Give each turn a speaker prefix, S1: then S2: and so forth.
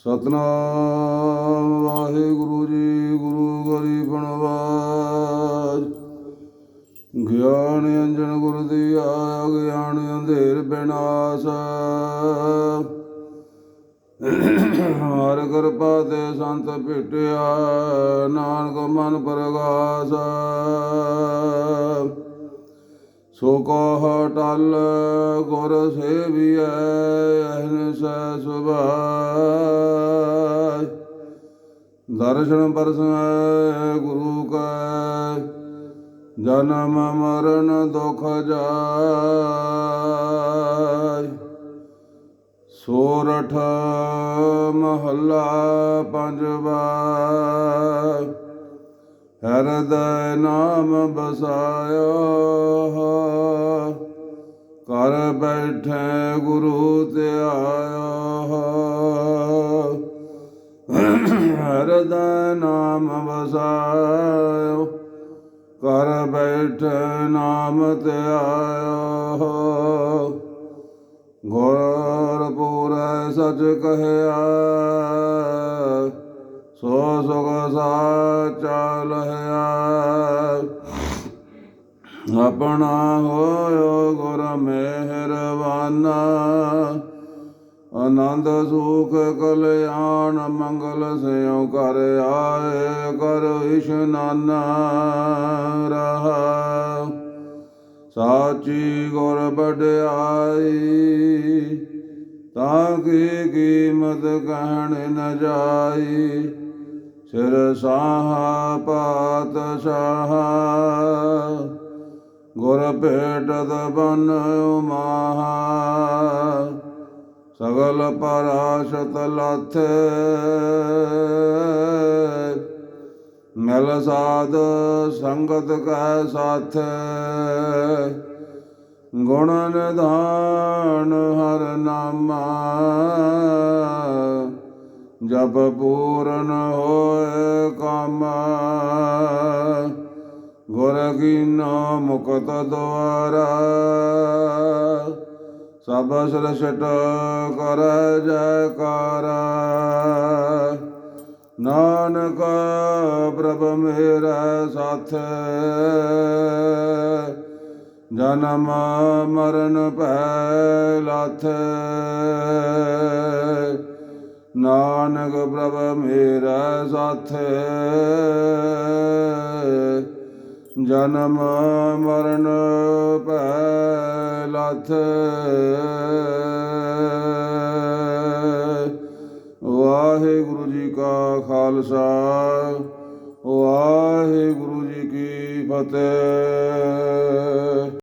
S1: ਸਤਨਾਮ, ਵਾਹਿਗੁਰੂ ਜੀ, ਗੁਰੂ ਗਰੀ ਬਣਵਾਜ। ਗਿਆਨ ਅੰਜਨ ਗੁਰ ਆ ਗਿਆਨ ਅੰਧੇਰ ਬਿਨਾਸ਼। ਹਰ ਕਿਰਪਾ ਤੇ ਸੰਤ ਭੇਟਿਆ, ਨਾਨਕ ਮਨ ਪ੍ਰਗਾਸ। ਸੋ ਕਹ ਟਲ ਗੁਰ ਸੇਵੀਐ ਅਹਨਿਸ ਸੁਭਾਇ। ਦਰਸ਼ਨ ਪਰਸੈ ਗੁਰੂ ਕੈ, ਜਨਮ ਮਰਨ ਦੁਖ ਜਾਇ। ਸੋਰਠ ਮਹੱਲਾ ਪੰਜਵਾ ਹਿਰਦੈ ਨਾਮ ਬਸਾਇਆ ਬੈਠੇ ਗੁਰੂ ਤੇ ਆਇਆ ਹਿਰਦੈ ਨਾਮ ਬਸਾਇਆ ਕਰ ਬੈਠੇ ਨਾਮ ਤੇ ਆਇਆ ਗੁਰ ਪੂਰੈ ਸਚ ਕਹਿਆ ਸੋ ਸੁਖ ਸਾਚਾ ਲਹਿਆ ਆਪਣਾ ਹੋਇਓ ਗੁਰ ਮਿਹਰਬਾਨਾ। ਆਨੰਦ, ਸੁਖ, ਕਲਿਆਣ, ਮੰਗਲ ਸਿਉ ਕਰ ਆਏ ਕਰ ਇਸ਼ਨਾਨਾ ਰਹਾ। ਸਾਚੀ ਗੁਰ ਵਡਿਆਈ, ਤਾਂ ਕੀ ਕੀਮਤ ਕਹਿਣ ਨ ਜਾਈ? ਸਿਰ ਸਾਹਾ, ਪਾਤ ਸਾਹਾ। ਗੁਰ ਭੇਟਤ ਬਨ ਉਮਾਹਾ। ਸਗਲ ਪਰਾਸ਼ਤ ਲਾਥੇ। ਮਿਲ ਸਾਧ ਸੰਗਤ ਕੈ ਸਾਥੈ। ਗੁਣ ਨਿਧਾਨ ਹਰ ਨਾਮਾ। ਜਪ ਪੂਰਨ ਹੋਏ ਕੰਮ। ਗੁਰ ਕੀਨਾ ਮੁਕਤ ਦਵਾਰਾ, ਸਭ ਸ੍ਰਿਸ਼ਟ ਕਰ ਜੈਕਾਰਾ। ਨਾਨਕ ਪ੍ਰਭ ਮੇਰਾ ਸਾਥ, ਜਨਮ ਮਰਨ ਭੈ ਲਾਥ। ਨਾਨਕ ਪ੍ਰਭ ਮੇਰਾ ਸਾਥ ਜਨਮ ਮਰਨ ਭੈ ਲਾਥ ਵਾਹਿਗੁਰੂ ਜੀ ਕਾ ਖਾਲਸਾ ਵਾਹਿਗੁਰੂ ਜੀ ਕੀ ਫਤਿਹ।